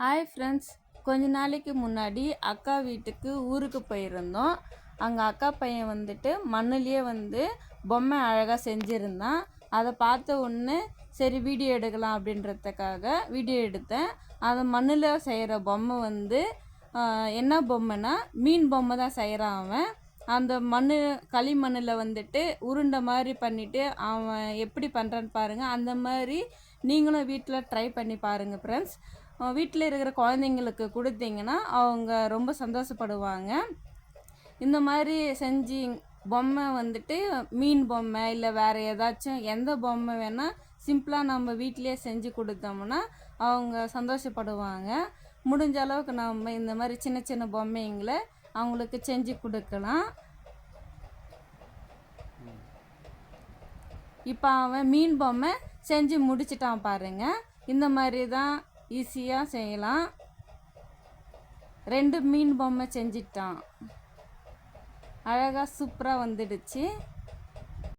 Hi friends கொஞ்ச நாளைக்கு முன்னாடி அக்கா வீட்டுக்கு ஊருக்கு போயிருந்தோம். அங்கே அக்கா பையன் வந்துட்டு மண்ணுலேயே வந்து பொம்மை அழகாக செஞ்சுருந்தான். அதை பார்த்த உடனே சரி வீடியோ எடுக்கலாம் அப்படின்றதுக்காக வீடியோ எடுத்தேன். அதை மண்ணில் செய்கிற பொம்மை வந்து என்ன பொம்மைனா மீன் பொம்மை தான் செய்கிறான் அவன். அந்த மண் களிமண்ணில் வந்துட்டு உருண்டை மாதிரி பண்ணிவிட்டு அவன் எப்படி பண்ணுறான்னு பாருங்கள் அந்த மாதிரி நீங்களும் வீட்டில் ட்ரை பண்ணி பாருங்கள் ஃப்ரெண்ட்ஸ் வீட்டில் இருக்கிற குழந்தைங்களுக்கு கொடுத்தீங்கன்னா அவங்க ரொம்ப சந்தோஷப்படுவாங்க. இந்த மாதிரி செஞ்சு பொம்மை வந்துட்டு மீன் பொம்மை இல்லை வேறு ஏதாச்சும் எந்த பொம்மை வேணால் சிம்பிளாக நம்ம வீட்டிலேயே செஞ்சு கொடுத்தோம்னா அவங்க சந்தோஷப்படுவாங்க. முடிஞ்ச அளவுக்கு நம்ம இந்த மாதிரி சின்ன சின்ன பொம்மைங்களை அவங்களுக்கு செஞ்சு கொடுக்கலாம். இப்போ அவன் மீன் பொம்மை செஞ்சு முடிச்சிட்டான் பாருங்க. இந்த மாதிரி தான் ஈஸியாக செய்யலாம். ரெண்டு மீன் பொம்மை செஞ்சிட்டான். அழகாக சூப்பராக வந்துடுச்சு.